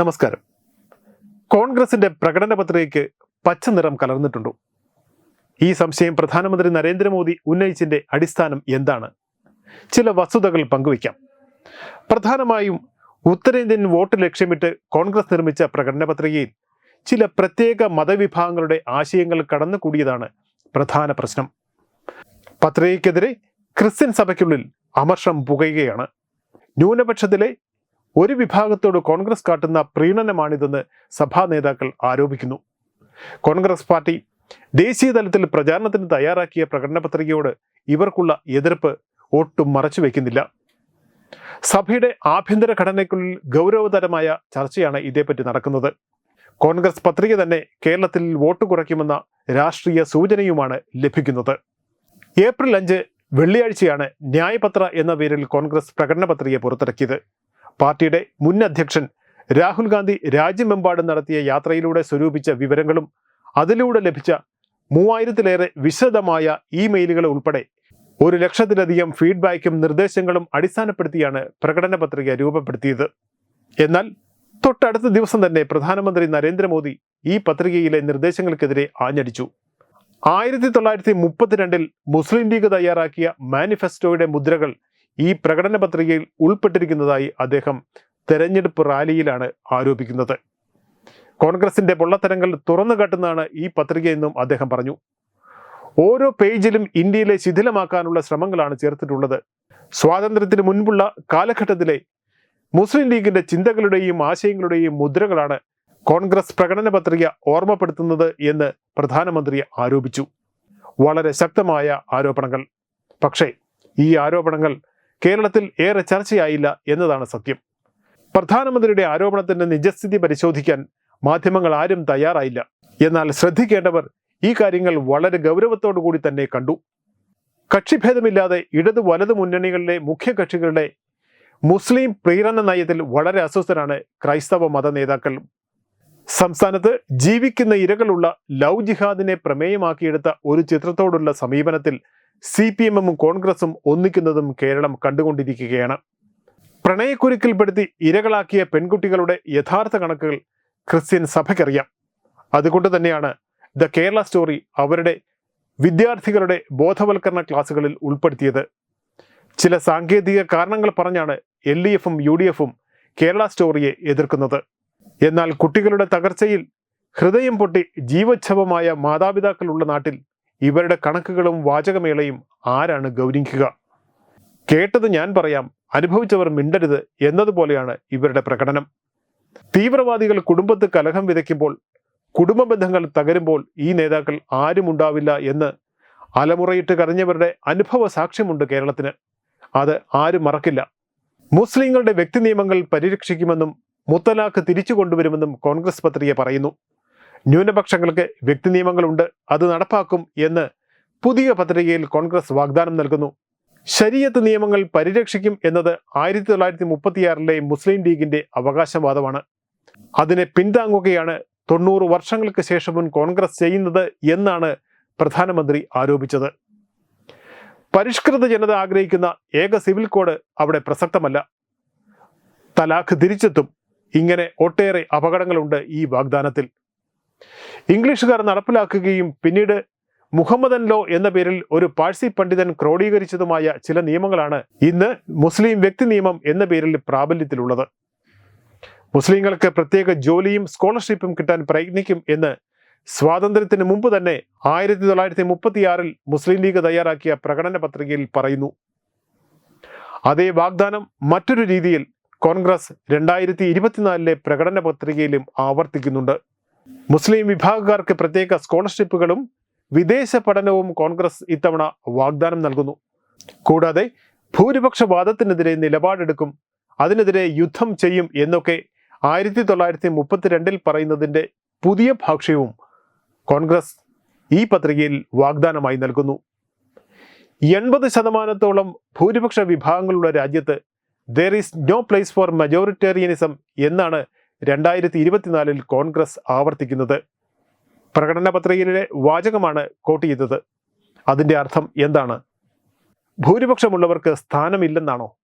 നമസ്കാരം. കോൺഗ്രസിന്റെ പ്രകടന പത്രികയ്ക്ക് പച്ച നിറം കലർന്നിട്ടുണ്ടോ? ഈ സംശയം പ്രധാനമന്ത്രി നരേന്ദ്രമോദി ഉന്നയിച്ചതിന്റെ അടിസ്ഥാനം എന്താണ്? ചില വസ്തുതകൾ പങ്കുവയ്ക്കാം. പ്രധാനമായും ഉത്തരേന്ത്യൻ വോട്ട് ലക്ഷ്യമിട്ട് കോൺഗ്രസ് നിർമ്മിച്ച പ്രകടന പത്രികയിൽ ചില പ്രത്യേക മതവിഭാഗങ്ങളുടെ ആശയങ്ങൾ കടന്നുകൂടിയതാണ് പ്രധാന പ്രശ്നം. പത്രികയ്ക്കെതിരെ ക്രിസ്ത്യൻ സഭയ്ക്കുള്ളിൽ അമർഷം പുകയുകയാണ്. ന്യൂനപക്ഷത്തിലെ ഒരു വിഭാഗത്തോട് കോൺഗ്രസ് കാട്ടുന്ന പ്രീണനമാണിതെന്ന് സഭാ നേതാക്കൾ ആരോപിക്കുന്നു. കോൺഗ്രസ് പാർട്ടി ദേശീയ തലത്തിൽ പ്രചാരണത്തിന് തയ്യാറാക്കിയ പ്രകടന പത്രികയോട് ഇവർക്കുള്ള എതിർപ്പ് ഒട്ടും മറച്ചു വയ്ക്കുന്നില്ല സഭയുടെ ആഭ്യന്തര ഘടനയ്ക്കുള്ളിൽ ഗൗരവതരമായ ചർച്ചയാണ് ഇതേപ്പറ്റി നടക്കുന്നത്. കോൺഗ്രസ് പത്രിക തന്നെ കേരളത്തിൽ വോട്ട് കുറയ്ക്കുമെന്ന രാഷ്ട്രീയ സൂചനയുമാണ് ലഭിക്കുന്നത്. ഏപ്രിൽ അഞ്ച് വെള്ളിയാഴ്ചയാണ് ന്യായപത്ര എന്ന പേരിൽ കോൺഗ്രസ് പ്രകടന പത്രിക പുറത്തിറക്കിയത്. പാർട്ടിയുടെ മുൻ അധ്യക്ഷൻ രാഹുൽ ഗാന്ധി രാജ്യമെമ്പാടും നടത്തിയ യാത്രയിലൂടെ സ്വരൂപിച്ച വിവരങ്ങളും അതിലൂടെ ലഭിച്ച മൂവായിരത്തിലേറെ വിശദമായ ഇമെയിലുകൾ ഉൾപ്പെടെ ഒരു ലക്ഷത്തിലധികം ഫീഡ്ബാക്കും നിർദ്ദേശങ്ങളും അടിസ്ഥാനപ്പെടുത്തിയാണ് പ്രകടന പത്രിക രൂപപ്പെടുത്തിയത്. എന്നാൽ തൊട്ടടുത്ത ദിവസം തന്നെ പ്രധാനമന്ത്രി നരേന്ദ്രമോദി ഈ പത്രികയിലെ നിർദ്ദേശങ്ങൾക്കെതിരെ ആഞ്ഞടിച്ചു. ആയിരത്തി തൊള്ളായിരത്തി മുപ്പത്തിരണ്ടിൽ മുസ്ലിം ലീഗ് തയ്യാറാക്കിയ മാനിഫെസ്റ്റോയുടെ മുദ്രകൾ ഈ പ്രകടന പത്രികയിൽ ഉൾപ്പെട്ടിരിക്കുന്നതായി അദ്ദേഹം തെരഞ്ഞെടുപ്പ് റാലിയിലാണ് ആരോപിക്കുന്നത്. കോൺഗ്രസിന്റെ പൊള്ളത്തരങ്ങൾ തുറന്നു കാട്ടുന്നതാണ് ഈ പത്രികയെന്നും അദ്ദേഹം പറഞ്ഞു. ഓരോ പേജിലും ഇന്ത്യയിലെ ശിഥിലമാക്കാനുള്ള ശ്രമങ്ങളാണ് ചേർത്തിട്ടുള്ളത്. സ്വാതന്ത്ര്യത്തിന് മുൻപുള്ള കാലഘട്ടത്തിലെ മുസ്ലിം ലീഗിന്റെ ചിന്തകളുടെയും ആശയങ്ങളുടെയും മുദ്രകളാണ് കോൺഗ്രസ് പ്രകടന പത്രിക ഓർമ്മപ്പെടുത്തുന്നത് എന്ന് പ്രധാനമന്ത്രി ആരോപിച്ചു. വളരെ ശക്തമായ ആരോപണങ്ങൾ. പക്ഷേ ഈ ആരോപണങ്ങൾ കേരളത്തിൽ ഏറെ ചർച്ചയായില്ല എന്നതാണ് സത്യം. പ്രധാനമന്ത്രിയുടെ ആരോപണത്തിന്റെ നിജസ്ഥിതി പരിശോധിക്കാൻ മാധ്യമങ്ങൾ ആരും തയ്യാറായില്ല. എന്നാൽ ശ്രദ്ധിക്കേണ്ടവർ ഈ കാര്യങ്ങൾ വളരെ ഗൗരവത്തോടു കൂടി തന്നെ കണ്ടു. കക്ഷിഭേദമില്ലാതെ ഇടതു വലതു മുന്നണികളിലെ മുഖ്യ കക്ഷികളുടെ മുസ്ലിം പ്രീരണ നയത്തിൽ വളരെ അസ്വസ്ഥരാണ് ക്രൈസ്തവ മത നേതാക്കൾ സംസ്ഥാനത്ത് ജീവിക്കുന്ന ഇരകളുള്ള ലവ് ജിഹാദിനെ പ്രമേയമാക്കിയെടുത്ത ഒരു ചിത്രത്തോടുള്ള സമീപനത്തിൽ സി പി എമ്മും കോൺഗ്രസും ഒന്നിക്കുന്നതും കേരളം കണ്ടുകൊണ്ടിരിക്കുകയാണ്. പ്രണയക്കുരുക്കിൽപ്പെടുത്തി ഇരകളാക്കിയ പെൺകുട്ടികളുടെ യഥാർത്ഥ കണക്കുകൾ ക്രിസ്ത്യൻ സഭയ്ക്കറിയാം. അതുകൊണ്ട് തന്നെയാണ് ദ കേരള സ്റ്റോറി അവരുടെ വിദ്യാർത്ഥികളുടെ ബോധവൽക്കരണ ക്ലാസുകളിൽ ഉൾപ്പെടുത്തിയത്. ചില സാങ്കേതിക കാരണങ്ങൾ പറഞ്ഞാണ് എൽ ഡി എഫും യു ഡി എഫും കേരള സ്റ്റോറിയെ എതിർക്കുന്നത്. എന്നാൽ കുട്ടികളുടെ തകർച്ചയിൽ ഹൃദയം പൊട്ടി ജീവച്ഛവമായ മാതാപിതാക്കളുള്ള നാട്ടിൽ ഇവരുടെ കണക്കുകളും വാചകമേളയും ആരാണ് ഗൗനിക്കുക കേട്ടത് ഞാൻ പറയാം അനുഭവിച്ചവർ മിണ്ടരുത് എന്നതുപോലെയാണ് ഇവരുടെ പ്രകടനം. തീവ്രവാദികൾ കുടുംബത്ത് കലഹം വിതയ്ക്കുമ്പോൾ കുടുംബ ബന്ധങ്ങൾ തകരുമ്പോൾ ഈ നേതാക്കൾ ആരുമുണ്ടാവില്ല എന്ന് അലമുറയിട്ട് കരഞ്ഞവരുടെ അനുഭവ സാക്ഷ്യമുണ്ട് കേരളത്തിന്. അത് ആരും മറക്കില്ല. മുസ്ലിങ്ങളുടെ വ്യക്തി നിയമങ്ങൾ പരിരക്ഷിക്കുമെന്നും മുത്തലാഖ് തിരിച്ചു കൊണ്ടുവരുമെന്നും കോൺഗ്രസ് പത്രിക പറയുന്നു. ന്യൂനപക്ഷങ്ങൾക്ക് വ്യക്തി നിയമങ്ങളുണ്ട് അത് നടപ്പാക്കും എന്ന് പുതിയ പത്രികയിൽ കോൺഗ്രസ് വാഗ്ദാനം നൽകുന്നു. ശരീരത്ത് നിയമങ്ങൾ പരിരക്ഷിക്കും എന്നത് ആയിരത്തി തൊള്ളായിരത്തി മുപ്പത്തിയാറിലെ മുസ്ലിം ലീഗിന്റെ അവകാശവാദമാണ്. അതിനെ പിന്താങ്ങുകയാണ് തൊണ്ണൂറ് വർഷങ്ങൾക്ക് ശേഷവും കോൺഗ്രസ് ചെയ്യുന്നത് എന്നാണ് പ്രധാനമന്ത്രി ആരോപിച്ചത്. പരിഷ്കൃത ജനത ആഗ്രഹിക്കുന്ന ഏക സിവിൽ കോഡ് അവിടെ പ്രസക്തമല്ല. തലാഖ് തിരിച്ചെത്തും. ഇങ്ങനെ ഒട്ടേറെ അപകടങ്ങളുണ്ട് ഈ വാഗ്ദാനത്തിൽ. ഇംഗ്ലീഷുകാർ നടപ്പിലാക്കുകയും പിന്നീട് മുഹമ്മദൻ ലോ എന്ന പേരിൽ ഒരു പാഴ്സി പണ്ഡിതൻ ക്രോഡീകരിച്ചതുമായ ചില നിയമങ്ങളാണ് ഇന്ന് മുസ്ലിം വ്യക്തി നിയമം എന്ന പേരിൽ പ്രാബല്യത്തിലുള്ളത്. മുസ്ലിങ്ങൾക്ക് പ്രത്യേക ജോലിയും സ്കോളർഷിപ്പും കിട്ടാൻ പ്രയത്നിക്കും എന്ന് സ്വാതന്ത്ര്യത്തിന് മുമ്പ് തന്നെ ആയിരത്തി തൊള്ളായിരത്തി മുപ്പത്തിയാറിൽ മുസ്ലിം ലീഗ് തയ്യാറാക്കിയ പ്രകടന പത്രികയിൽ പറയുന്നു. അതേ വാഗ്ദാനം മറ്റൊരു രീതിയിൽ കോൺഗ്രസ് രണ്ടായിരത്തി ഇരുപത്തിനാലിലെ പ്രകടന പത്രികയിലും ആവർത്തിക്കുന്നുണ്ട്. മുസ്ലിം വിഭാഗക്കാർക്ക് പ്രത്യേക സ്കോളർഷിപ്പുകളും വിദേശ പഠനവും കോൺഗ്രസ് ഇത്തവണ വാഗ്ദാനം നൽകുന്നു. കൂടാതെ ഭൂരിപക്ഷവാദത്തിനെതിരെ നിലപാടെടുക്കും അതിനെതിരെ യുദ്ധം ചെയ്യും എന്നൊക്കെ ആയിരത്തി തൊള്ളായിരത്തി മുപ്പത്തിരണ്ടിൽ പറയുന്നതിന്റെ പുതിയ ഭാഷ്യവും കോൺഗ്രസ് ഈ പത്രികയിൽ വാഗ്ദാനമായി നൽകുന്നു. എൺപത് ശതമാനത്തോളം ഭൂരിപക്ഷ വിഭാഗങ്ങളുള്ള രാജ്യത്ത് there is no place for majoritarianism എന്നാണ് രണ്ടായിരത്തി ഇരുപത്തിനാലിൽ കോൺഗ്രസ് ആവർത്തിക്കുന്നത് പ്രകടന പത്രികയിലെ വാചകമാണ് കോട്ട് ചെയ്തത്. അതിന്റെ അർത്ഥം എന്താണ്? ഭൂരിപക്ഷമുള്ളവർക്ക് സ്ഥാനമില്ലെന്നാണോ?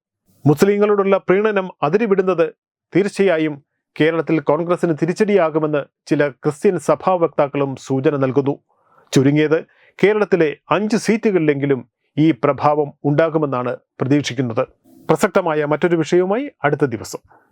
മുസ്ലിങ്ങളോടുള്ള പ്രീണനം അതിരിവിടുന്നത് തീർച്ചയായും കേരളത്തിൽ കോൺഗ്രസിന് തിരിച്ചടിയാകുമെന്ന് ചില ക്രിസ്ത്യൻ സഭാ വക്താക്കളും സൂചന നൽകുന്നു. ചുരുങ്ങിയത് കേരളത്തിലെ അഞ്ച് സീറ്റുകളിലെങ്കിലും ഈ പ്രഭാവം ഉണ്ടാകുമെന്നാണ് പ്രതീക്ഷിക്കുന്നത്. പ്രസക്തമായ മറ്റൊരു വിഷയവുമായി അടുത്ത ദിവസം.